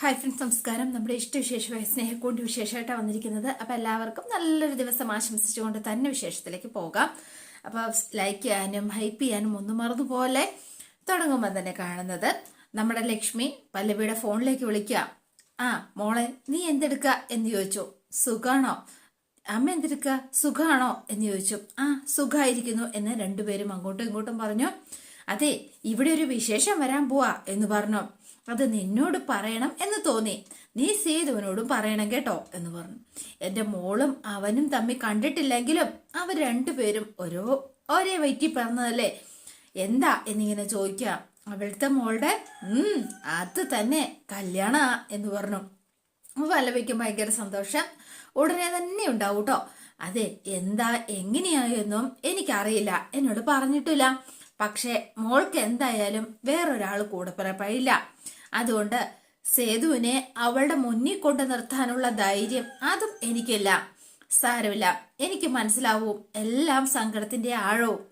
Hi friends നമസ്കാരം. നമ്മുടെ ഇഷ്ടവിശേഷമായ സ്നേഹക്കൂണ്ടി വിശേഷമായിട്ടാണ് വന്നിരിക്കുന്നത്. അപ്പോൾ എല്ലാവർക്കും നല്ലൊരു ദിവസം ആശംസിച്ചുകൊണ്ട് തന്നെ വിശേഷത്തിലേക്ക് പോകാം. അപ്പോൾ ലൈക്ക് ചെയ്യാനും ഹൈപ്പ് ചെയ്യാനും ഒന്നും മറന്നുപോലെ തുടങ്ങുമ്പോൾ തന്നെ കാണുന്നത് നമ്മുടെ ലക്ഷ്മി പല്ലവിയുടെ ഫോണിലേക്ക് വിളിക്കുക. ആ മോളെ നീ എന്തെടുക്കുക എന്ന് ചോദിച്ചു. സുഖാണോ? അമ്മ എന്തെടുക്കുക സുഖാണോ? എന്ന് ചോദിച്ചു. ആ സുഖമായിരിക്കുന്നു എന്ന് രണ്ടുപേരും അങ്ങോട്ടും ഇങ്ങോട്ടും പറഞ്ഞു. അതെ ഇവിടെ ഒരു വിശേഷം വരാൻ പോവാ എന്ന് പറഞ്ഞു. അത് നിന്നോട് പറയണം എന്ന് തോന്നി. നീ സേതുവിനോടും പറയണം കേട്ടോ എന്ന് പറഞ്ഞു. എന്റെ മോളും അവനും തമ്മിൽ കണ്ടിട്ടില്ലെങ്കിലും അവർ രണ്ടുപേരും ഓരോ ഒരേ വൈറ്റി പറഞ്ഞതല്ലേ എന്താ എന്നിങ്ങനെ ചോദിക്കാം അവിടുത്തെ മോളുടെ അത് തന്നെ കല്യാണ എന്ന് പറഞ്ഞു. വല്ലവയ്ക്കും ഭയങ്കര സന്തോഷം ഉടനെ തന്നെ ഉണ്ടാവും കേട്ടോ. അതെ എന്താ എങ്ങനെയായെന്നും എനിക്കറിയില്ല. എന്നോട് പറഞ്ഞിട്ടില്ല. പക്ഷേ മോൾക്ക് എന്തായാലും വേറൊരാൾ കൂടെ പിറപ്പില്ല അതുകൊണ്ട് സേതുവിനെ അവളുടെ മുന്നിൽ കൊണ്ട് നിർത്താനുള്ള ധൈര്യം അതും എനിക്കില്ല. സാരമില്ല. എനിക്ക് മനസ്സിലാവും. എല്ലാം സങ്കടത്തിന്റെ ആഴവും.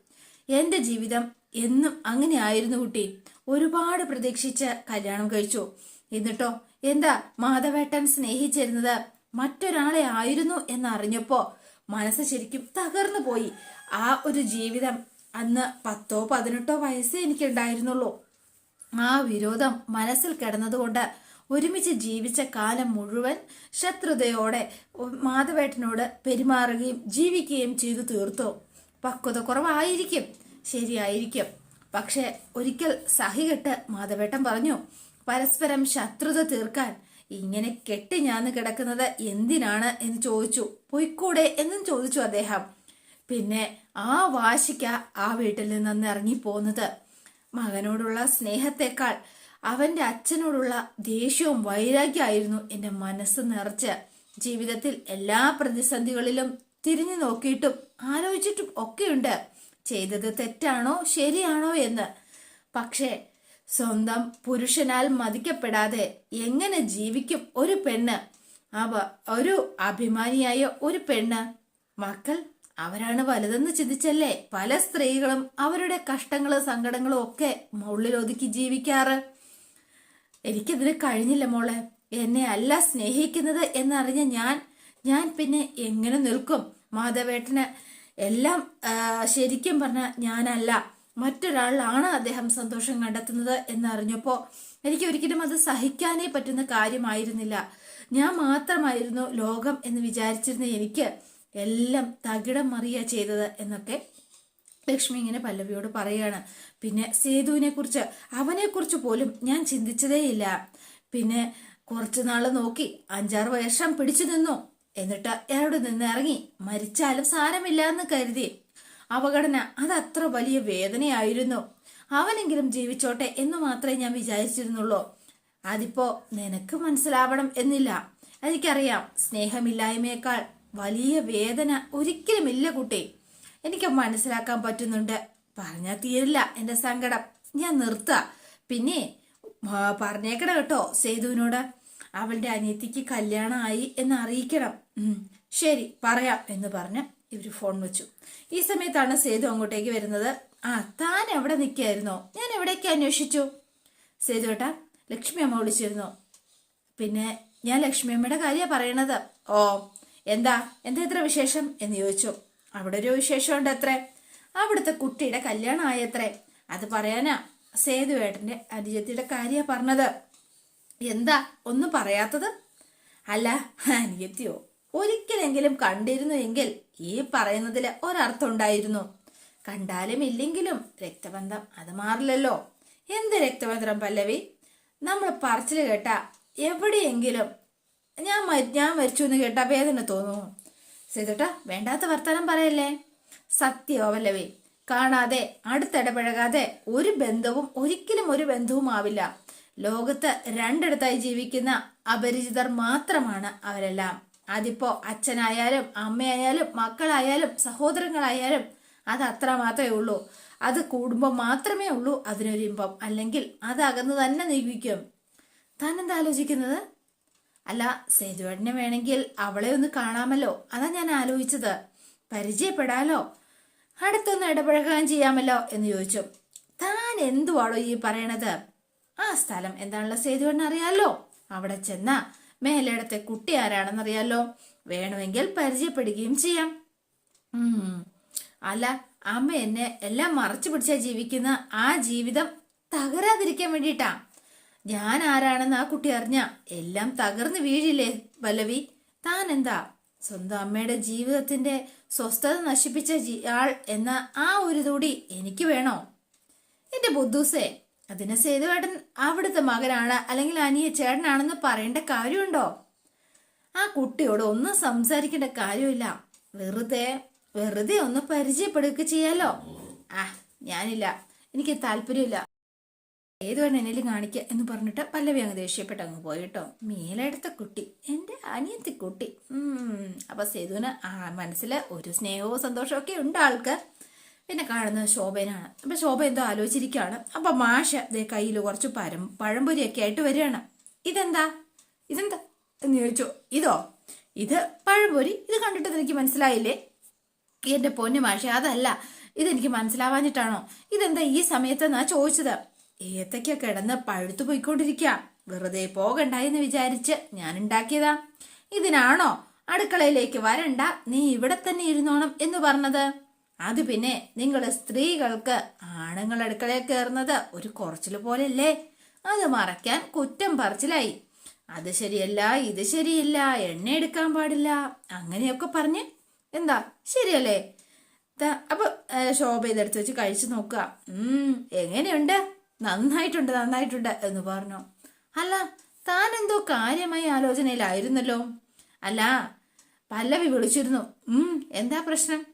എന്റെ ജീവിതം എന്നും അങ്ങനെ ആയിരുന്നു കുട്ടി. ഒരുപാട് പ്രതീക്ഷിച്ച് കല്യാണം കഴിച്ചു. എന്നിട്ടോ എന്താ മാധവേട്ടൻ സ്നേഹിച്ചിരുന്നത് മറ്റൊരാളെ ആയിരുന്നു എന്നറിഞ്ഞപ്പോ മനസ്സ് ശരിക്കും തകർന്നു പോയി. ആ ഒരു ജീവിതം അന്ന് പത്തോ പതിനെട്ടോ വയസ്സേ എനിക്കുണ്ടായിരുന്നുള്ളൂ. ആ വിരോധം മനസ്സിൽ കിടന്നതുകൊണ്ട് ഒരുമിച്ച് ജീവിച്ച കാലം മുഴുവൻ ശത്രുതയോടെ മാധവേട്ടനോട് പെരുമാറുകയും ജീവിക്കുകയും ചെയ്തു തീർത്തു. പക്വത കുറവായിരിക്കും. ശരിയായിരിക്കും. പക്ഷെ ഒരിക്കൽ സഹികെട്ട് മാധവേട്ടൻ പറഞ്ഞു പരസ്പരം ശത്രുത തീർക്കാൻ ഇങ്ങനെ കെട്ടി ഞാൻ കിടക്കുന്നത് എന്തിനാണ്? എന്ന് ചോദിച്ചു. പൊയ്ക്കൂടെ എന്നും ചോദിച്ചു അദ്ദേഹം. പിന്നെ ആ വാശിക്ക ആ വീട്ടിൽ നിന്ന് ഇറങ്ങിപ്പോന്നത് മകനോടുള്ള സ്നേഹത്തെക്കാൾ അവന്റെ അച്ഛനോടുള്ള ദേഷ്യവും വൈരാഗ്യമായിരുന്നു എന്റെ മനസ്സ് നിറച്ച്. ജീവിതത്തിൽ എല്ലാ പ്രതിസന്ധികളിലും തിരിഞ്ഞു നോക്കിയിട്ടും ആലോചിച്ചിട്ടും ഒക്കെയുണ്ട്. ചെയ്തത് തെറ്റാണോ ശരിയാണോ എന്ന്. പക്ഷേ സ്വന്തം പുരുഷനാൽ മതിക്കപ്പെടാതെ എങ്ങനെ ജീവിക്കും ഒരു പെണ്ണ്? അവ ഒരു അഭിമാനിയായ ഒരു പെണ്ണ്. മക്കൾ അവരാണ് വലുതെന്ന് ചിന്തിച്ചല്ലേ? പല സ്ത്രീകളും അവരുടെ കഷ്ടങ്ങളും സങ്കടങ്ങളും ഒക്കെ ഉള്ളിലൊതുക്കി ജീവിക്കാറ്. എനിക്കതിന് കഴിഞ്ഞില്ല മോളെ. എന്നെ അല്ല സ്നേഹിക്കുന്നത് എന്നറിഞ്ഞ ഞാൻ ഞാൻ പിന്നെ എങ്ങനെ നിൽക്കും? മാധവേട്ടന് എല്ലാം ശരിക്കും പറഞ്ഞ ഞാനല്ല. മറ്റൊരാളിലാണ് അദ്ദേഹം സന്തോഷം കണ്ടെത്തുന്നത് എന്നറിഞ്ഞപ്പോ എനിക്ക് ഒരിക്കലും അത് സഹിക്കാനേ പറ്റുന്ന കാര്യമായിരുന്നില്ല. ഞാൻ മാത്രമായിരുന്നു ലോകം എന്ന് വിചാരിച്ചിരുന്ന എനിക്ക് എല്ലാം തകിടം മറിയ ചെയ്തത് എന്നൊക്കെ ലക്ഷ്മി ഇങ്ങനെ പല്ലവിയോട് പറയാണ് പിന്നെ സേതുവിനെ കുറിച്ച് അവനെ കുറിച്ച് പോലും ഞാൻ ചിന്തിച്ചതേയില്ല പിന്നെ കുറച്ചു നാൾ നോക്കി അഞ്ചാറ് വർഷം പിടിച്ചു നിന്നു. എന്നിട്ട് അവിടെ നിന്ന് ഇറങ്ങി മരിച്ചാലും സാരമില്ല എന്ന് കരുതി. അപകടന അത് അത്ര വലിയ വേദനയായിരുന്നു. അവനെങ്കിലും ജീവിച്ചോട്ടെ എന്ന് മാത്രമേ ഞാൻ വിചാരിച്ചിരുന്നുള്ളൂ. അതിപ്പോ നിനക്ക് മനസ്സിലാവണം എന്നില്ല. എനിക്കറിയാം സ്നേഹമില്ലായ്മയേക്കാൾ വലിയ വേദന ഒരിക്കലുമില്ല കുട്ടി. എനിക്ക് മനസ്സിലാക്കാൻ പറ്റുന്നുണ്ട്. പറഞ്ഞാൽ തീരില്ല എന്റെ സങ്കടം. ഞാൻ നിർത്ത. പിന്നെ പറഞ്ഞേക്കണം കേട്ടോ സേതുവിനോട്. അവളുടെ അനിയത്തിക്ക് കല്യാണമായി എന്ന് അറിയിക്കണം. ശരി പറയാം എന്ന് പറഞ്ഞ് ഇവർ ഫോൺ വെച്ചു. ഈ സമയത്താണ് സേതു അങ്ങോട്ടേക്ക് വരുന്നത്. ആ താൻ എവിടെ നിൽക്കായിരുന്നോ ഞാൻ എവിടേക്ക് അന്വേഷിച്ചു? സേതു ഏട്ടാ ലക്ഷ്മി അമ്മ വിളിച്ചിരുന്നു. പിന്നെ ഞാൻ ലക്ഷ്മി അമ്മയുടെ കാര്യമാണ് പറയണത്. ഓ എന്താ? എന്താ ഇത്ര വിശേഷം? എന്ന് ചോദിച്ചു. അവിടെ ഒരു വിശേഷമുണ്ട് അത്രേ അവിടുത്തെ കുട്ടിയുടെ കല്യാണം ആയത്രേ അത് പറയാനാ സേതുവേട്ടന്റെ അനുജത്തിയുടെ കാര്യ പറഞ്ഞത്. എന്താ? ഒന്നും പറയാത്തത്? അല്ല അനിയത്തിയോ? ഒരിക്കലെങ്കിലും കണ്ടിരുന്നു എങ്കിൽ ഈ പറയുന്നതിൽ ഒരർത്ഥം ഉണ്ടായിരുന്നു കണ്ടാലും ഇല്ലെങ്കിലും രക്തബന്ധം അത് മാറില്ലല്ലോ. എന്ത് രക്തബന്ധം പല്ലവി? നമ്മൾ പറച്ചിൽ കേട്ട എവിടെയെങ്കിലും ഞാൻ ഞാൻ മരിച്ചു എന്ന് കേട്ടാ വേദന തോന്നുന്നു. സേതുട്ടാ വേണ്ടാത്ത വർത്തമാനം പറയല്ലേ? സത്യമല്ലവേ കാണാതെ അടുത്തിടപഴകാതെ ഒരു ബന്ധവും ഒരിക്കലും ഒരു ബന്ധവും ആവില്ല. ലോകത്ത് രണ്ടിടത്തായി ജീവിക്കുന്ന അപരിചിതർ മാത്രമാണ് അവരെല്ലാം. അതിപ്പോ അച്ഛനായാലും അമ്മയായാലും മക്കളായാലും സഹോദരങ്ങളായാലും അത് അത്ര മാത്രമേ ഉള്ളൂ. അത് കൂടുമ്പോൾ മാത്രമേ ഉള്ളൂ അതിനൊരു ഇമ്പം അല്ലെങ്കിൽ അത് അകന്ന് തന്നെ നീക്കും താൻ എന്താ ആലോചിക്കുന്നത്? അല്ല സേതുവേട്ടനെ വേണമെങ്കിൽ അവളെ ഒന്ന് കാണാമല്ലോ. അതാ ഞാൻ ആലോചിച്ചത്. പരിചയപ്പെടാലോ? അടുത്തൊന്ന് ഇടപഴകാൻ ചെയ്യാമല്ലോ എന്ന് ചോദിച്ചു. താൻ എന്തുവാളോ ഈ പറയണത്? ആ സ്ഥലം എന്താണല്ലോ സേതുവേട്ടൻ അറിയാലോ? അവിടെ ചെന്ന മേലയിടത്തെ കുട്ടി ആരാണെന്നറിയാലോ? വേണമെങ്കിൽ പരിചയപ്പെടുകയും ചെയ്യാം. അല്ല അമ്മ എന്നെ എല്ലാം മറച്ചു പിടിച്ചാ ജീവിക്കുന്ന ആ ജീവിതം തകരാതിരിക്കാൻ വേണ്ടിയിട്ടാ. ഞാൻ ആരാണെന്ന് ആ കുട്ടി അറിഞ്ഞ? എല്ലാം തകർന്നു വീഴില്ലേ പല്ലവി താൻ എന്താ സ്വന്തം അമ്മയുടെ ജീവിതത്തിന്റെ സ്വസ്ഥത നശിപ്പിച്ച ആൾ എന്ന ആ ഒരു തൂടി എനിക്ക് വേണോ? എന്റെ ബുദ്ധൂസേ അതിന് സേതുവേട്ടൻ അവിടുത്തെ മകനാണ് അല്ലെങ്കിൽ അനിയ ചേട്ടനാണെന്ന് പറയേണ്ട കാര്യമുണ്ടോ? ആ കുട്ടിയോട് ഒന്നും സംസാരിക്കേണ്ട കാര്യമില്ല. വെറുതെ വെറുതെ ഒന്ന് പരിചയപ്പെടുക ചെയ്യാലോ? ആ ഞാനില്ല. എനിക്ക് താല്പര്യമില്ല. ഏത് വേണം എന്നെ കാണിക്കുക എന്ന് പറഞ്ഞിട്ട് പല്ലവി അങ്ങ് ദേഷ്യപ്പെട്ട് അങ്ങ് പോയി കേട്ടോ. മേലെടുത്ത കുട്ടി എന്റെ അനിയത്തി കുട്ടി. അപ്പൊ സേതുവിന് മനസ്സിൽ ഒരു സ്നേഹവും സന്തോഷവും ഒക്കെ ഉണ്ട് ആൾക്ക്. പിന്നെ കാണുന്നത് ശോഭനാണ്. അപ്പൊ ശോഭ എന്തോ ആലോചിച്ചിരിക്കുകയാണ്. അപ്പൊ മാഷ ദേ കയ്യിൽ കുറച്ച് പരം പഴംപൊരിയൊക്കെ ആയിട്ട് വരികയാണ്. ഇതെന്താ? ഇതെന്താ? എന്ന് ചോദിച്ചു. ഇതോ? ഇത് പഴംപൊരി? ഇത് കണ്ടിട്ട് എനിക്ക് മനസ്സിലായില്ലേ? എന്റെ പൊന്നു മാഷ അതല്ല. ഇതെനിക്ക് മനസ്സിലാവാഞ്ഞിട്ടാണോ? ഇതെന്താ ഈ സമയത്ത് എന്നാ ചോദിച്ചത്? ഏത്തയ്ക്ക കിടന്ന് പഴുത്തു പോയിക്കൊണ്ടിരിക്കുക വെറുതെ പോകണ്ടായെന്ന് വിചാരിച്ച് ഞാൻ ഉണ്ടാക്കിയതാ ഇതിനാണോ അടുക്കളയിലേക്ക് വരണ്ട നീ ഇവിടെ തന്നെ ഇരുന്നോണം എന്ന് പറഞ്ഞത്? അത് പിന്നെ നിങ്ങൾ സ്ത്രീകൾക്ക് ആണുങ്ങൾ അടുക്കളയിൽ കയറുന്നത് ഒരു കുറച്ചിൽ പോലെയല്ലേ? അത് മറയ്ക്കാൻ കുറ്റം പറച്ചിലായി. അത് ശരിയല്ല ഇത് ശരിയില്ല എണ്ണ എടുക്കാൻ പാടില്ല അങ്ങനെയൊക്കെ പറഞ്ഞ്. എന്താ ശരിയല്ലേ? അപ്പൊ ഷോപ്പ് ശോഭ ഇതെടുത്ത് വെച്ച് കഴിച്ചു നോക്കുക. ഉം എങ്ങനെയുണ്ട്? നന്നായിട്ടുണ്ട് നന്നായിട്ടുണ്ട് എന്ന് പറഞ്ഞു. അല്ല താൻ എന്തോ കാര്യമായ ആലോചനയിലായിരുന്നല്ലോ. അല്ല പല്ലവി വിളിച്ചിരുന്നു. ഉം എന്താ പ്രശ്നം?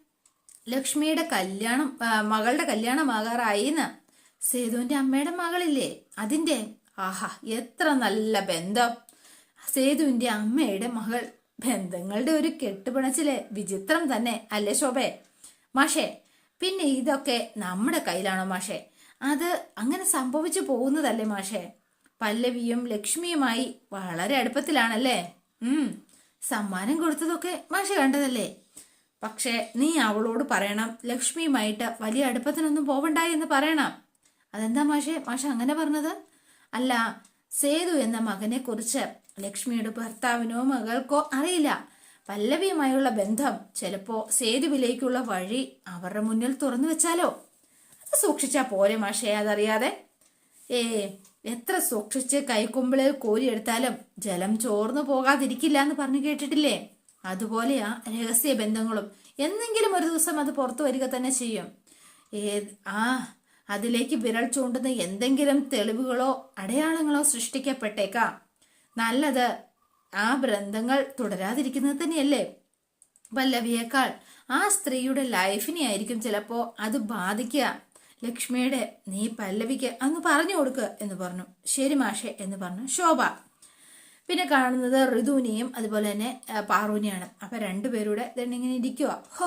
ലക്ഷ്മിയുടെ കല്യാണം മകളുടെ കല്യാണമാകാറായിന്ന് സേതുവിന്റെ അമ്മയുടെ മകളില്ലേ? അതിന്റെ. ആഹാ എത്ര നല്ല ബന്ധം. സേതുവിന്റെ അമ്മയുടെ മകൾ. ബന്ധങ്ങളുടെ ഒരു കെട്ടുപിണച്ചിലെ. വിചിത്രം തന്നെ അല്ലേ ശോഭേ? മാഷേ പിന്നെ ഇതൊക്കെ നമ്മുടെ കയ്യിലാണോ മാഷേ? അത് അങ്ങനെ സംഭവിച്ചു പോകുന്നതല്ലേ മാഷേ? പല്ലവിയും ലക്ഷ്മിയുമായി വളരെ അടുപ്പത്തിലാണല്ലേ? ഉം. സമ്മാനം കൊടുത്തതൊക്കെ മാഷെ കണ്ടതല്ലേ? പക്ഷേ നീ അവളോട് പറയണം ലക്ഷ്മിയുമായിട്ട് വലിയ അടുപ്പത്തിനൊന്നും പോവണ്ടായി എന്ന് പറയണം. അതെന്താ മാഷെ? മാഷ അങ്ങനെ പറഞ്ഞത്? അല്ല സേതു എന്ന മകനെ കുറിച്ച് ലക്ഷ്മിയുടെ ഭർത്താവിനോ മകൾക്കോ അറിയില്ല. പല്ലവിയുമായുള്ള ബന്ധം ചിലപ്പോ സേതുവിലേക്കുള്ള വഴി അവരുടെ മുന്നിൽ തുറന്നു വെച്ചാലോ? അത് സൂക്ഷിച്ചാ പോരെ മാഷേ അതറിയാതെ. ഏ എത്ര സൂക്ഷിച്ച് കൈക്കുമ്പിളിൽ കോരിയെടുത്താലും ജലം ചോർന്നു പോകാതിരിക്കില്ല എന്ന് പറഞ്ഞു കേട്ടിട്ടില്ലേ? അതുപോലെയാ രഹസ്യ ബന്ധങ്ങളും എന്നെങ്കിലും ഒരു ദിവസം അത് പുറത്തു വരിക തന്നെ ചെയ്യും. ഏത് ആ അതിലേക്ക് വിരൽ ചൂണ്ടുന്ന എന്തെങ്കിലും തെളിവുകളോ അടയാളങ്ങളോ സൃഷ്ടിക്കപ്പെട്ടേക്കാ. നല്ലത് ആ ബന്ധങ്ങൾ തുടരാതിരിക്കുന്നത് തന്നെയല്ലേ? പല്ലവിയേക്കാൾ ആ സ്ത്രീയുടെ ലൈഫിനെ ആയിരിക്കും ചിലപ്പോ അത് ബാധിക്കുക. ലക്ഷ്മിയുടെ നീ പല്ലവിക്ക് അന്ന് പറഞ്ഞു കൊടുക്കുക എന്ന് പറഞ്ഞു. ശരി മാഷെ എന്ന് പറഞ്ഞു ശോഭ. പിന്നെ കാണുന്നത് ഋതുവിനെയും അതുപോലെ തന്നെ പാറുവിനെയാണ്. അപ്പൊ രണ്ടുപേരുടെ ഇങ്ങനെ ഇരിക്കുക ഹോ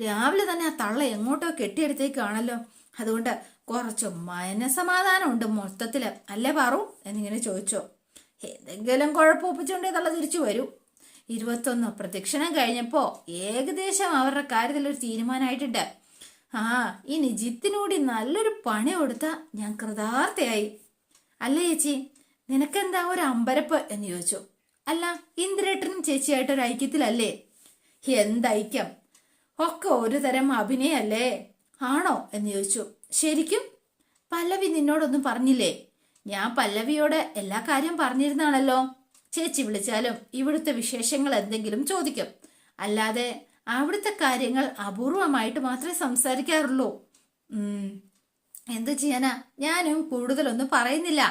രാവിലെ തന്നെ ആ തള്ള എങ്ങോട്ടോ കെട്ടിയെടുത്തേക്കാണല്ലോ. അതുകൊണ്ട് കുറച്ച് മനസമാധാനം ഉണ്ട് മൊത്തത്തിൽ. അല്ലേ പാറു? എന്നിങ്ങനെ ചോദിച്ചോ. എന്തെങ്കിലും കുഴപ്പമൊപ്പിച്ചുകൊണ്ടേ തള്ള തിരിച്ചു വരൂ. ഇരുപത്തൊന്ന് പ്രദക്ഷിണം കഴിഞ്ഞപ്പോ ഏകദേശം അവരുടെ കാര്യത്തിൽ ഒരു തീരുമാനമായിട്ടുണ്ട്. ആ ഇനി ജിത്തിനൂടി നല്ലൊരു പണി കൊടുത്താ ഞാൻ കൃതാർത്ഥയായി. അല്ല ചേച്ചി? നിനക്കെന്താ ഒരു അമ്പരപ്പ് എന്ന് ചോദിച്ചു. അല്ല ഇന്ദ്രേട്ടനും ചേച്ചിയായിട്ട് ഒരു ഐക്യത്തിലല്ലേ? എന്തൈക്യം ഒക്കെ ഒരു തരം അഭിനയല്ലേ? ആണോ എന്ന് ചോദിച്ചു. ശരിക്കും? പല്ലവി നിന്നോടൊന്നും പറഞ്ഞില്ലേ? ഞാൻ പല്ലവിയോട് എല്ലാ കാര്യം പറഞ്ഞിരുന്നാണല്ലോ. ചേച്ചി വിളിച്ചാലും ഇവിടുത്തെ വിശേഷങ്ങൾ എന്തെങ്കിലും ചോദിക്കും. അല്ലാതെ അവിടുത്തെ കാര്യങ്ങൾ അപൂർവമായിട്ട് മാത്രമേ സംസാരിക്കാറുള്ളൂ. എന്തു ചെയ്യാനാ? ഞാനും കൂടുതലൊന്നും പറയുന്നില്ല.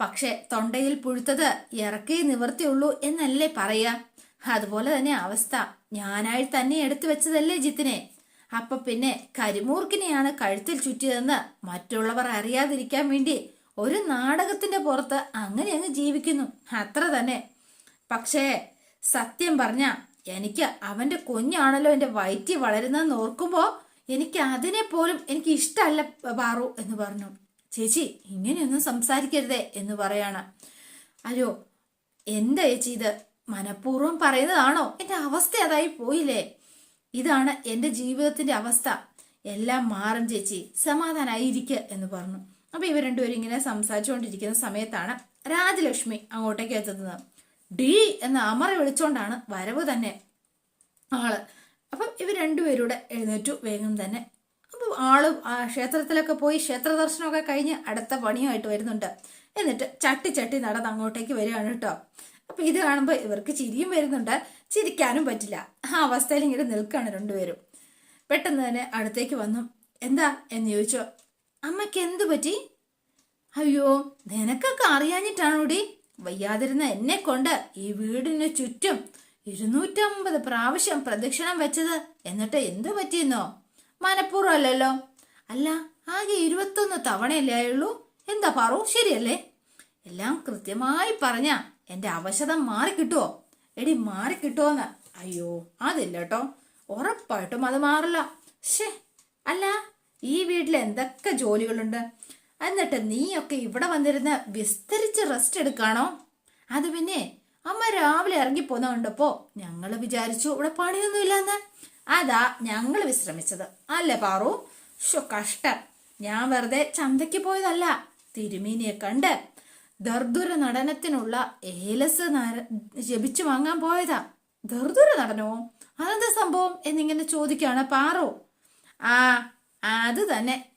പക്ഷെ തൊണ്ടയിൽ പുഴുത്തത് ഇറക്കി നിവർത്തിയുള്ളൂ എന്നല്ലേ പറയാ? അതുപോലെ തന്നെ അവസ്ഥ. ഞാനായി തന്നെ എടുത്തു വെച്ചതല്ലേ ജിത്തിനെ. അപ്പൊ പിന്നെ കരിമൂർക്കിനെയാണ് കഴുത്തിൽ ചുറ്റിയതെന്ന് മറ്റുള്ളവർ അറിയാതിരിക്കാൻ വേണ്ടി ഒരു നാടകത്തിന്റെ പുറത്ത് അങ്ങനെ അങ്ങ് ജീവിക്കുന്നു. അത്ര തന്നെ. പക്ഷേ സത്യം പറഞ്ഞ എനിക്ക് അവന്റെ കുഞ്ഞാണല്ലോ എന്റെ വയറ്റി വളരുന്നതെന്ന് ഓർക്കുമ്പോൾ എനിക്ക് അതിനെ പോലും എനിക്ക് ഇഷ്ടമല്ല പാറു എന്ന് പറഞ്ഞു. ചേച്ചി ഇങ്ങനെയൊന്നും സംസാരിക്കരുതേ എന്ന് പറയാണ്. അയ്യോ എന്താ ചേച്ചി ഇത്? മനഃപൂർവം പറയുന്നതാണോ? എന്റെ അവസ്ഥ അതായി പോയില്ലേ? ഇതാണ് എന്റെ ജീവിതത്തിന്റെ അവസ്ഥ. എല്ലാം മാറും ചേച്ചി. സമാധാനായിരിക്കുക എന്ന് പറഞ്ഞു. അപ്പൊ ഇവർ രണ്ടുപേരും ഇങ്ങനെ സംസാരിച്ചുകൊണ്ടിരിക്കുന്ന സമയത്താണ് രാജലക്ഷ്മി അങ്ങോട്ടേക്ക് എത്തുന്നത്. ഡി എന്ന അമറി വിളിച്ചോണ്ടാണ് വരവ് തന്നെ ആൾ. അപ്പം ഇവർ രണ്ടുപേരൂടെ എഴുന്നേറ്റു വേഗം തന്നെ. അപ്പം ആൾ ക്ഷേത്രത്തിലൊക്കെ പോയി ക്ഷേത്ര ദർശനമൊക്കെ കഴിഞ്ഞ് അടുത്ത പണിയുമായിട്ട് വരുന്നുണ്ട്. എന്നിട്ട് ചട്ടി ചട്ടി നടന്ന് അങ്ങോട്ടേക്ക് വരികയാണ് കേട്ടോ. അപ്പൊ ഇത് കാണുമ്പോൾ ഇവർക്ക് ചിരിയും വരുന്നുണ്ട്. ചിരിക്കാനും പറ്റില്ല. ആ അവസ്ഥയിൽ ഇങ്ങനെ നിൽക്കുകയാണ് രണ്ടുപേരും. പെട്ടെന്ന് തന്നെ അടുത്തേക്ക് വന്നു. എന്താ എന്ന് ചോദിച്ചു. അമ്മയ്ക്ക് എന്തു പറ്റി? അയ്യോ നിനക്കൊക്കെ അറിയാഞ്ഞിട്ടാണോടി? വയ്യാതിരുന്ന എന്നെ കൊണ്ട് ഈ വീടിന് ചുറ്റും ഇരുന്നൂറ്റമ്പത് പ്രാവശ്യം പ്രദക്ഷിണം വെച്ചത് എന്നിട്ട് എന്തു പറ്റിയെന്നോ? മനഃപൂർവം അല്ലല്ലോ. അല്ല ആകെ ഇരുപത്തൊന്ന് തവണയല്ലേ ആയുള്ളൂ? എന്താ പറു? ശരിയല്ലേ? എല്ലാം കൃത്യമായി പറഞ്ഞ എന്റെ അവശത മാറിക്കിട്ടുവോ എടി മാറിക്കിട്ടുവോന്ന് അയ്യോ അതില്ല കേട്ടോ ഉറപ്പായിട്ടും അത് മാറില്ല. ഷേ അല്ല ഈ വീട്ടിൽ എന്തൊക്കെ ജോലികളുണ്ട്? എന്നിട്ട് നീയൊക്കെ ഇവിടെ വന്നിരുന്ന് വിസ്തരിച്ച് റെസ്റ്റ് എടുക്കാണോ? അത് പിന്നെ അമ്മ രാവിലെ ഇറങ്ങിപ്പോന്ന കണ്ടപ്പോ ഞങ്ങൾ വിചാരിച്ചു ഇവിടെ പണിയൊന്നുമില്ലെന്ന്. അതാ ഞങ്ങൾ വിശ്രമിച്ചത്. അല്ലേ പാറു? കഷ്ടം. ഞാൻ വെറുതെ ചന്തയ്ക്ക് പോയതല്ല. തിരുമീനിയെ കണ്ട് ദർദുര നടനത്തിനുള്ള ഏലസ് ജപിച്ചു വാങ്ങാൻ പോയതാ. ദർദുര നടനോ? അതെന്താ സംഭവം എന്നിങ്ങനെ ചോദിക്കാണ് പാറു. ആ അത് തന്നെ.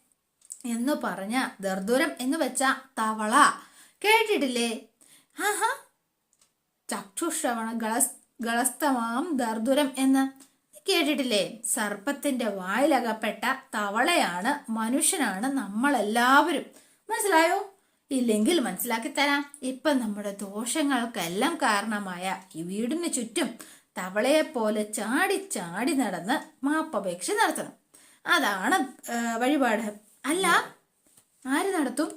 എന്ന് പറഞ്ഞ ദർദൂരം എന്ന് വെച്ച തവള. കേട്ടിട്ടില്ലേ? ആഹാ. ചക്ഷുശ്രവണ ഗളസ് ഗളസ്തമാം ദർദൂരം എന്ന്. കേട്ടിട്ടില്ലേ? സർപ്പത്തിന്റെ വായിലകപ്പെട്ട തവളയാണ് മനുഷ്യനാണ് നമ്മളെല്ലാവരും. മനസ്സിലായോ? ഇല്ലെങ്കിൽ മനസ്സിലാക്കി തരാം. ഇപ്പൊ നമ്മുടെ ദോഷങ്ങൾക്കെല്ലാം കാരണമായ ഈ വീടിന് ചുറ്റും തവളയെ പോലെ ചാടി ചാടി നടന്ന് മാപ്പപേക്ഷ നടത്തണം. അതാണ് വഴിപാട്. അല്ല ആര് നടത്തും?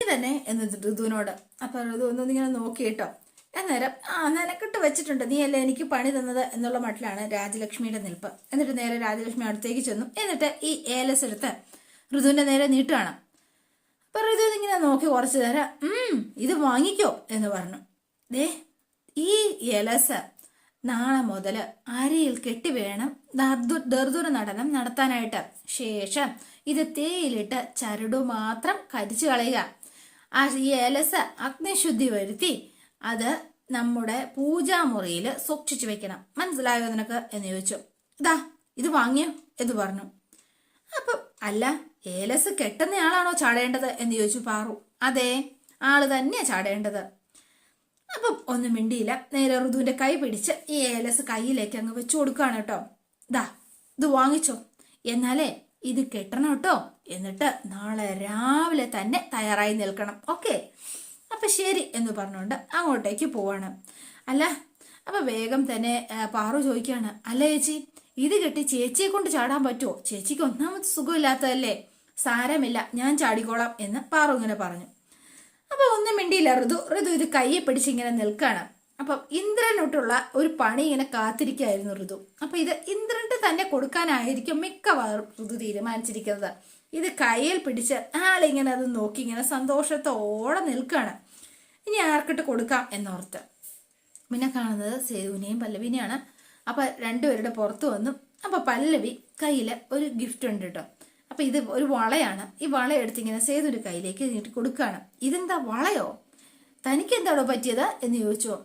തന്നെ എന്ന് ഋതുവിനോട്. അപ്പൊ ഋതു ഒന്നിങ്ങനെ നോക്കി കേട്ടോ. അന്നേരം ആ നിനക്കിട്ട് വെച്ചിട്ടുണ്ട്. നീ അല്ലേ എനിക്ക് പണി തന്നത് എന്നുള്ള മട്ടിലാണ് രാജലക്ഷ്മിയുടെ നിൽപ്പ്. എന്നിട്ട് നേരെ രാജലക്ഷ്മി അടുത്തേക്ക് ചെന്നു. എന്നിട്ട് ഈ ഏലസ് എടുത്ത് ഋതുവിന്റെ നേരെ നീട്ടുകയാണ് അപ്പൊ ഋതു ഇങ്ങനെ നോക്കി കുറച്ചു നേരം ഇത് വാങ്ങിക്കോ എന്ന് പറഞ്ഞു. ദേ ഈ ഏലസ് നാളെ മുതൽ അരയിൽ കെട്ടി വേണം ദർദു- ദർദുര നടനം നടത്താനായിട്ട്. ശേഷം ഇത് തേയിലിട്ട് ചരടു മാത്രം കരിച്ചു കളയുക. ആ ഈ ഏലസ് അഗ്നിശുദ്ധി വരുത്തി അത് നമ്മുടെ പൂജാമുറിയിൽ സൂക്ഷിച്ചു വെക്കണം. മനസ്സിലായോ നിനക്ക്? എന്ന് ചോദിച്ചു. ഇതാ ഇത് വാങ്ങിയോ? എന്ന് പറഞ്ഞു. അപ്പൊ അല്ല ഏലസ് കെട്ടുന്നയാളാണോ ചാടേണ്ടത്? എന്ന് ചോദിച്ചു പാറു. അതെ ആൾ തന്നെയാ ചാടേണ്ടത്. അപ്പം ഒന്നും മിണ്ടിയില്ല. നേരെ ഋതുവിന്റെ കൈ പിടിച്ച് ഈ ഏലസ് കയ്യിലേക്ക് അങ്ങ് വെച്ചു കൊടുക്കുകയാണ് കേട്ടോ. ദാ ഇത് വാങ്ങിച്ചോ. എന്നാലേ ഇത് കെട്ടണം കേട്ടോ. എന്നിട്ട് നാളെ രാവിലെ തന്നെ തയ്യാറായി നിൽക്കണം. ഓക്കെ? അപ്പൊ ശരി എന്ന് പറഞ്ഞുകൊണ്ട് അങ്ങോട്ടേക്ക് പോവാണ്. അല്ല അപ്പൊ വേഗം തന്നെ പാറു ചോദിക്കുകയാണ്. അല്ല ചേച്ചി ഇത് കെട്ടി ചേച്ചിയെ കൊണ്ട് ചാടാൻ പറ്റുമോ ചേച്ചിക്ക് ഒന്നാമത് സുഖമില്ലാത്തതല്ലേ? സാരമില്ല ഞാൻ ചാടിക്കോളാം എന്ന് പാറു ഇങ്ങനെ പറഞ്ഞു. അപ്പൊ ഒന്നും മിണ്ടിയില്ല. ഋതു ഋതു ഇത് കയ്യെ പിടിച്ച് ഇങ്ങനെ നിൽക്കാണ്. അപ്പൊ ഇന്ദ്രനോട്ടുള്ള ഒരു പണി ഇങ്ങനെ കാത്തിരിക്കായിരുന്നു ഋതു. അപ്പൊ ഇത് ഇന്ദ്രന് തന്നെ കൊടുക്കാനായിരിക്കും മിക്കവാറും ഋതു തീരുമാനിച്ചിരിക്കുന്നത്. ഇത് കയ്യിൽ പിടിച്ച് ആളിങ്ങനെ അത് നോക്കി ഇങ്ങനെ സന്തോഷത്തോടെ നിൽക്കാണ്. ഇനി ആർക്കിട്ട് കൊടുക്കാം എന്നോർത്ത്. പിന്നെ കാണുന്നത് സേതുവിനെയും പല്ലവിനെയാണ്. അപ്പൊ രണ്ടുപേരുടെ പുറത്തു വന്നു. അപ്പൊ പല്ലവി കയ്യിൽ ഒരു ഗിഫ്റ്റ് ഉണ്ട് കേട്ടോ അപ്പൊ ഇത് ഒരു വളയാണ്. ഈ വള എടുത്തിങ്ങനെ സേതുവിന്റെ കയ്യിലേക്ക് നീട്ടി കൊടുക്കുകയാണ് ഇതെന്താ വളയോ? തനിക്ക് എന്താണോ പറ്റിയത്? എന്ന് ചോദിച്ചു.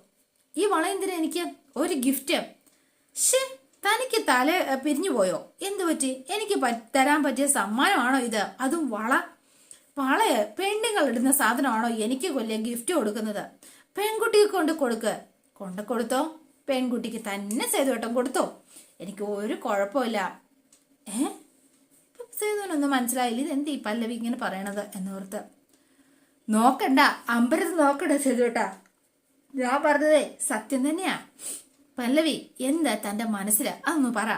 ഈ വള എന്തിനാ എനിക്ക്? ഒരു ഗിഫ്റ്റ് ഷേ തനിക്ക് തല പിരിഞ്ഞു പോയോ? എന്തു പറ്റി? എനിക്ക് തരാൻ പറ്റിയ സമ്മാനമാണോ ഇത്? അതും വള. വളയെ പെണ്ണുങ്ങൾ ഇടുന്ന സാധനമാണോ എനിക്ക് കൊല്ലം ഗിഫ്റ്റ് കൊടുക്കുന്നത്? പെൺകുട്ടിക്ക് കൊണ്ട് കൊടുക്ക്. കൊണ്ട് കൊടുത്തോ? പെൺകുട്ടിക്ക് തന്നെ സേതുവട്ടം കൊടുത്തോ? എനിക്ക് ഒരു കുഴപ്പമില്ല. ഏ? ഇപ്പൊ മനസ്സിലായില്ല. ഇത് എന്ത് ഈ പല്ലവി ഇങ്ങനെ പറയണത് എന്നോർത്ത് നോക്കണ്ട അമ്പരത്ത് നോക്കണ്ട ചെയ്തുട്ടാ ഞാൻ പറഞ്ഞതേ സത്യം തന്നെയാ. പല്ലവി എന്താ തന്റെ മനസ്സിൽ അതൊന്ന് പറ.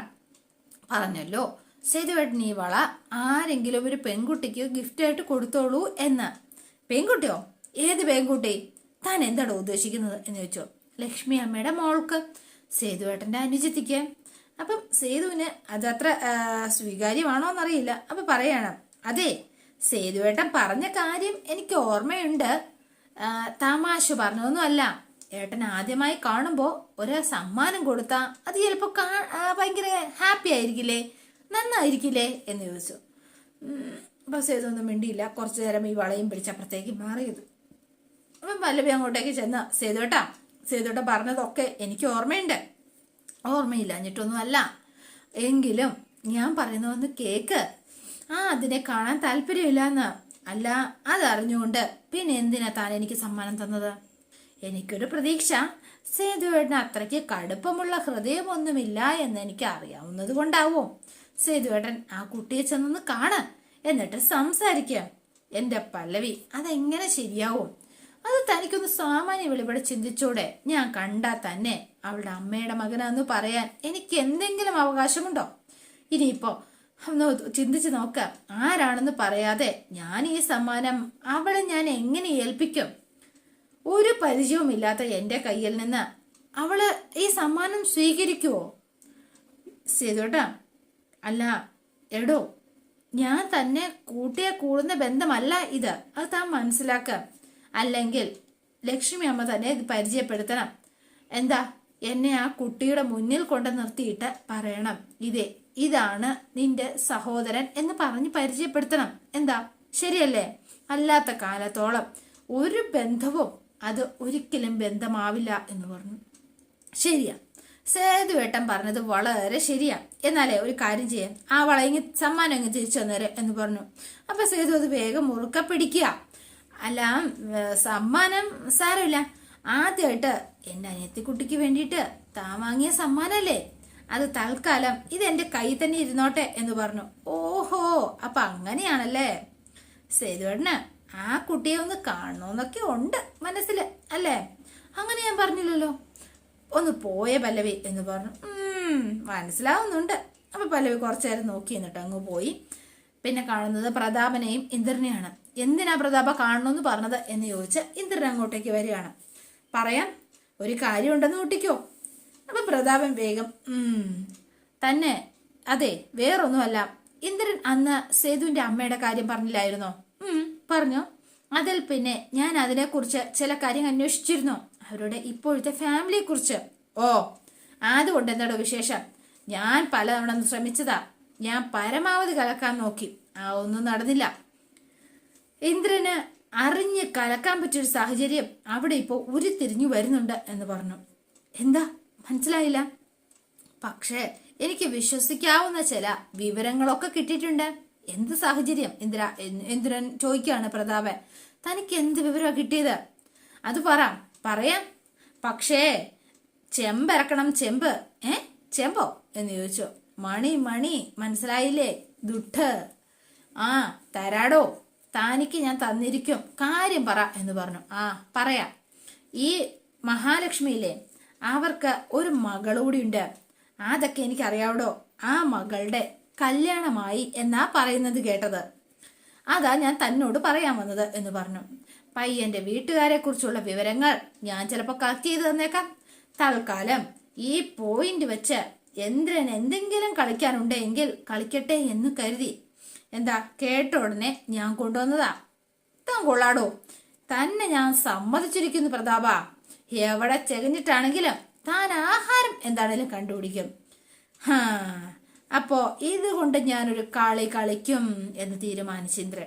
പറഞ്ഞല്ലോ. സേതുവേട്ടൻ ഈ വള ആരെങ്കിലും ഒരു പെൺകുട്ടിക്ക് ഗിഫ്റ്റായിട്ട് കൊടുത്തോളൂ എന്ന്. പെൺകുട്ടിയോ? ഏത് പെൺകുട്ടി? താൻ എന്താണോ ഉദ്ദേശിക്കുന്നത് എന്ന് ചോദിച്ചു. ലക്ഷ്മി അമ്മയുടെ മോൾക്ക്. സേതുവേട്ടന്റെ അനുജത്തിക്ക്. അപ്പം സേതുവിന് അത്ര സ്വീകാര്യമാണോ എന്നറിയില്ല അപ്പൊ പറയാണ്. അതെ സേതുവേട്ടൻ പറഞ്ഞ കാര്യം എനിക്ക് ഓർമ്മയുണ്ട്. തമാശ പറഞ്ഞൊന്നുമല്ല ഏട്ടൻ ആദ്യമായി കാണുമ്പോൾ ഒരു സമ്മാനം കൊടുത്താ അത് ചിലപ്പോൾ ഭയങ്കര ഹാപ്പി ആയിരിക്കില്ലേ? നന്നായിരിക്കില്ലേ? എന്ന് ചോദിച്ചു. അപ്പൊ സേതു ഒന്നും മിണ്ടിയില്ല. കുറച്ചു നേരം ഈ വളയും പിടിച്ചപ്പുറത്തേക്ക് മാറിയത്. അപ്പം പല്ലവി അങ്ങോട്ടേക്ക് ചെന്ന് സേതുവേട്ടാ സേതുവേട്ട പറഞ്ഞതൊക്കെ എനിക്ക് ഓർമ്മയുണ്ട്. ഓർമ്മയില്ല എന്നിട്ടൊന്നുമല്ല എങ്കിലും ഞാൻ പറയുന്നതൊന്ന് കേക്ക്. ആ അതിനെ കാണാൻ താല്പര്യമില്ലെന്ന്. അല്ല അതറിഞ്ഞുകൊണ്ട് പിന്നെ എന്തിനാ താൻ എനിക്ക് സമ്മാനം തന്നത്? എനിക്കൊരു പ്രതീക്ഷ. സേതുവേട്ടന് അത്രയ്ക്ക് കടുപ്പമുള്ള ഹൃദയമൊന്നുമില്ല എന്ന് എനിക്ക് അറിയാവുന്നത് കൊണ്ടാവും. സേതുവേട്ടൻ ആ കുട്ടിയെ ചെന്നൊന്ന് കാണ്. എന്നിട്ട് സംസാരിക്കുക എന്റെ പല്ലവി അതെങ്ങനെ ശരിയാവും? അത് തനിക്കൊന്ന് സാമാന്യ വെളിപ്പെടെ ചിന്തിച്ചൂടെ. ഞാൻ കണ്ടാ തന്നെ അവളുടെ അമ്മയുടെ മകനാന്ന് പറയാൻ എനിക്ക് എന്തെങ്കിലും അവകാശമുണ്ടോ? ഇനിയിപ്പോ ഒന്ന് ചിന്തിച്ചു നോക്ക. ആരാണെന്ന് പറയാതെ ഞാൻ ഈ സമ്മാനം അവളെ ഞാൻ എങ്ങനെ ഏൽപ്പിക്കും? ഒരു പരിചയവുമില്ലാത്ത എന്റെ കയ്യിൽ നിന്ന് അവൾ ഈ സമ്മാനം സ്വീകരിക്കുവോ? സേതുട്ടാ അല്ല എടോ ഞാൻ തന്നെ കൂട്ടിയെ കൂടുന്ന ബന്ധമല്ല ഇത്. അത് താൻ മനസ്സിലാക്ക. അല്ലെങ്കിൽ ലക്ഷ്മി അമ്മ തന്നെ ഇത് പരിചയപ്പെടുത്തണം. എന്താ? എന്നെ ആ കുട്ടിയുടെ മുന്നിൽ കൊണ്ട് നിർത്തിയിട്ട് പറയണം. ഇതേ ഇതാണ് നിന്റെ സഹോദരൻ എന്ന് പറഞ്ഞ് പരിചയപ്പെടുത്തണം. എന്താ? ശരിയല്ലേ? അല്ലാത്ത കാലത്തോളം ഒരു ബന്ധവും അത് ഒരിക്കലും ബന്ധമാവില്ല എന്ന് പറഞ്ഞു. ശരിയാ. സേതുവേട്ടൻ പറഞ്ഞത് വളരെ ശരിയാ. എന്നാലേ ഒരു കാര്യം ചെയ്യാം. ആ വളയങ്ങി സമ്മാനം അങ്ങ് തിരിച്ചു തന്നേരെ എന്ന് പറഞ്ഞു. അപ്പൊ സേതു അത് വേഗം മുറുക്ക പിടിക്കുക. അല്ല സമ്മാനം സാരമില്ല. ആദ്യമായിട്ട് എന്റെ അനിയത്തിക്കുട്ടിക്ക് വേണ്ടിയിട്ട് താൻ വാങ്ങിയ സമ്മാനല്ലേ? അത് തൽക്കാലം ഇത് എന്റെ കൈ തന്നെ ഇരുന്നോട്ടെ എന്ന് പറഞ്ഞു. ഓഹോ അപ്പൊ അങ്ങനെയാണല്ലേ? സേതുവേട്ടന് ആ കുട്ടിയെ ഒന്ന് കാണണമെന്നൊക്കെ ഉണ്ട് മനസ്സിൽ അല്ലേ? അങ്ങനെ ഞാൻ പറഞ്ഞില്ലല്ലോ. ഒന്ന് പോയ പല്ലവി എന്ന് പറഞ്ഞു. "ഉം, മനസ്സിലാവുന്നുണ്ട്. അപ്പൊ പല്ലവി കുറച്ചു നേരം നോക്കി എന്നിട്ട് അങ്ങ് പോയി. പിന്നെ കാണുന്നത് പ്രതാപനെയും ഇന്ദ്രനെയാണ്. എന്തിനാ പ്രതാപ കാണണമെന്ന് പറഞ്ഞത് എന്ന് ചോദിച്ച് ഇന്ദ്രൻ അങ്ങോട്ടേക്ക് വരികയാണ്. പറയാം ഒരു കാര്യമുണ്ടെന്ന് കൂട്ടിക്കോ അപ്പൊ പ്രതാപൻ വേഗം "ഉം, തന്നെ അതെ വേറൊന്നുമല്ല. ഇന്ദ്രൻ അന്ന് സേതുവിന്റെ അമ്മയുടെ കാര്യം പറഞ്ഞില്ലായിരുന്നോ? പറഞ്ഞു. അതിൽ പിന്നെ ഞാൻ അതിനെക്കുറിച്ച് ചില കാര്യങ്ങൾ അന്വേഷിച്ചിരുന്നു. അവരുടെ ഇപ്പോഴത്തെ ഫാമിലിയെ കുറിച്ച് ഓ അതുകൊണ്ട് എന്താടോ വിശേഷം? ഞാൻ പലതവണ ശ്രമിച്ചതാ. ഞാൻ പരമാവധി കലക്കാൻ നോക്കി. ആ ഒന്നും നടന്നില്ല. ഇന്ദ്രന് അറിഞ്ഞ് കലക്കാൻ പറ്റിയൊരു സാഹചര്യം അവിടെ ഇപ്പോൾ ഉരുത്തിരിഞ്ഞു വരുന്നുണ്ട് എന്ന് പറഞ്ഞു. എന്താ? മനസ്സിലായില്ല? പക്ഷേ എനിക്ക് വിശ്വസിക്കാവുന്ന ചില വിവരങ്ങളൊക്കെ കിട്ടിയിട്ടുണ്ട്. എന്ത് സാഹചര്യം? ഇന്ദ്ര ഇന്ദ്രൻ ചോദിക്കുകയാണ് പ്രതാപൻ. തനിക്ക് എന്ത് വിവരമാണ് കിട്ടിയത്? അത് പറ. പറയാം. പക്ഷേ ചെമ്പിറക്കണം ചെമ്പ്. ഏ? ചെമ്പോ? എന്ന് ചോദിച്ചു. മണി മണി. മനസ്സിലായില്ലേ? ദുട്ട്. ആ തരാടോ. താനിക്ക് ഞാൻ തന്നിരിക്കും. കാര്യം പറ എന്ന് പറഞ്ഞു. ആ പറയാം. ഈ മഹാലക്ഷ്മിയിലെ അവർക്ക് ഒരു മകളൂടിയുണ്ട് അതൊക്കെ എനിക്കറിയാവടോ? ആ മകളുടെ കല്യാണമായി എന്നാ പറയുന്നത് കേട്ടത്. അതാ ഞാൻ തന്നോട് പറയാൻ വന്നത് എന്ന് പറഞ്ഞു. പയ്യന്റെ വീട്ടുകാരെ കുറിച്ചുള്ള വിവരങ്ങൾ ഞാൻ ചിലപ്പോൾ കളക്ട് ചെയ്ത് തന്നേക്കാം. തൽക്കാലം ഈ പോയിന്റ് വെച്ച് എന്തിനൻ എന്തെങ്കിലും കളിക്കാനുണ്ടെങ്കിൽ കളിക്കട്ടെ എന്ന് കരുതി. എന്താ കേട്ട ഉടനെ ഞാൻ കൊണ്ടുവന്നതാ. താൻ കൊള്ളാടോ. തന്നെ ഞാൻ സമ്മതിച്ചിരിക്കുന്നു പ്രതാപ. എവിടെ ചെകഞ്ഞിട്ടാണെങ്കിലും താൻ ആഹാരം എന്താണേലും കണ്ടുപിടിക്കും. ഹാ അപ്പോ ഇതുകൊണ്ട് ഞാനൊരു കാളി കളിക്കും എന്ന് തീരുമാനിച്ചു ഇന്ദ്രൻ.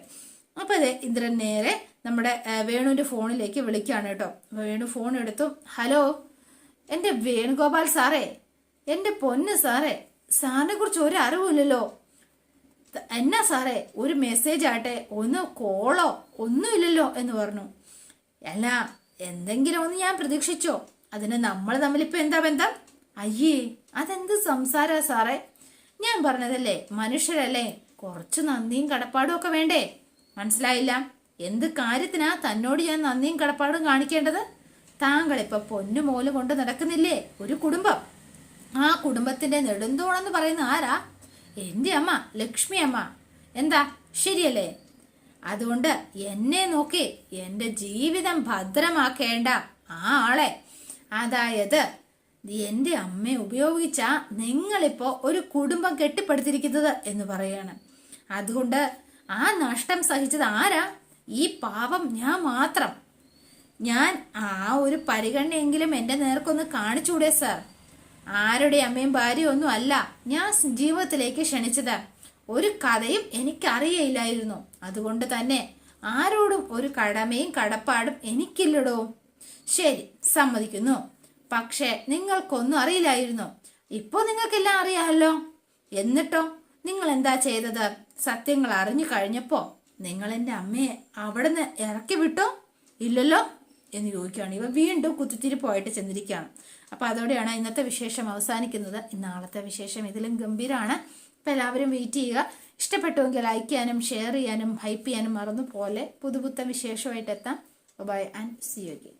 അപ്പൊ അതെ ഇന്ദ്രൻ നേരെ നമ്മുടെ വേണുവിന്റെ ഫോണിലേക്ക് വിളിക്കുകയാണ് കേട്ടോ. വേണു ഫോൺ എടുത്തു ഹലോ എന്റെ വേണുഗോപാൽ സാറേ എന്റെ പൊന്ന് സാറേ സാറിനെ കുറിച്ച് ഒരു അറിവില്ലല്ലോ ത- എന്നാ സാറേ ഒരു മെസ്സേജ് ആട്ടെ ഒന്ന് കോളോ ഒന്നുമില്ലല്ലോ എന്ന് പറഞ്ഞു. അല്ല എന്തെങ്കിലും ഒന്ന് ഞാൻ പ്രതീക്ഷിച്ചോ? അതിന് നമ്മൾ തമ്മിലിപ്പോ എന്താ ബന്ധം? അയ്യേ അതെന്ത് സംസാരാ സാറേ? ഞാൻ പറഞ്ഞതല്ലേ മനുഷ്യരല്ലേ കുറച്ച് നന്ദിയും കടപ്പാടും ഒക്കെ വേണ്ടേ? മനസ്സിലായില്ല? എന്ത് കാര്യത്തിനാ തന്നോട് ഞാൻ നന്ദിയും കടപ്പാടും കാണിക്കേണ്ടത്? താങ്കൾ ഇപ്പൊ പൊന്നുമോൽ കൊണ്ട് നടക്കുന്നില്ലേ ഒരു കുടുംബം? ആ കുടുംബത്തിന്റെ നെടുന്തോണെന്ന് പറയുന്ന ആരാ? എന്റെ അമ്മ ലക്ഷ്മി അമ്മ. എന്താ? ശരിയല്ലേ? അതുകൊണ്ട് എന്നെ നോക്കി എന്റെ ജീവിതം ഭദ്രമാക്കേണ്ട ആ ആളെ. അതായത് എന്റെ അമ്മയെ ഉപയോഗിച്ച നിങ്ങളിപ്പോ ഒരു കുടുംബം കെട്ടിപ്പടുത്തിരിക്കുന്നത് എന്ന് പറയാണ്. അതുകൊണ്ട് ആ നഷ്ടം സഹിച്ചത് ആരാ? ഈ പാപം ഞാൻ മാത്രം. ഞാൻ ആ ഒരു പരിഗണനയെങ്കിലും എന്റെ നേർക്കൊന്ന് കാണിച്ചുകൂടെ സാർ? ആരുടെ അമ്മയും ഭാര്യയും ഒന്നും അല്ല. ഞാൻ ജീവിതത്തിലേക്ക് ക്ഷണിച്ചത്. ഒരു കഥയും എനിക്കറിയയില്ലായിരുന്നു. അതുകൊണ്ട് തന്നെ ആരോടും ഒരു കടമയും കടപ്പാടും എനിക്കില്ലടോ. ശരി സമ്മതിക്കുന്നു. പക്ഷേ നിങ്ങൾക്കൊന്നും അറിയില്ലായിരുന്നു. ഇപ്പോൾ നിങ്ങൾക്കെല്ലാം അറിയാമല്ലോ. എന്നിട്ടോ നിങ്ങൾ എന്താ ചെയ്തത്? സത്യങ്ങൾ അറിഞ്ഞു കഴിഞ്ഞപ്പോ നിങ്ങൾ എന്റെ അമ്മയെ അവിടെ നിന്ന് ഇറക്കി വിട്ടോ? ഇല്ലല്ലോ? എന്ന് ചോദിക്കുകയാണ്. ഇവ വീണ്ടും കുത്തിത്തിരി പോയിട്ട് ചെന്നിരിക്കുകയാണ്. അപ്പൊ അതോടെയാണ് ഇന്നത്തെ വിശേഷം അവസാനിക്കുന്നത്. നാളത്തെ വിശേഷം ഇതിലും ഗംഭീരമാണ് അപ്പൊ എല്ലാവരും വെയിറ്റ് ചെയ്യുക. ഇഷ്ടപ്പെട്ടുവെങ്കിൽ ലൈക്ക് ചെയ്യാനും ഷെയർ ചെയ്യാനും ഹൈപ്പ് ചെയ്യാനും മറന്നു പോലെ പുതുപുത്തൻ വിശേഷമായിട്ട് എത്താം. By and C U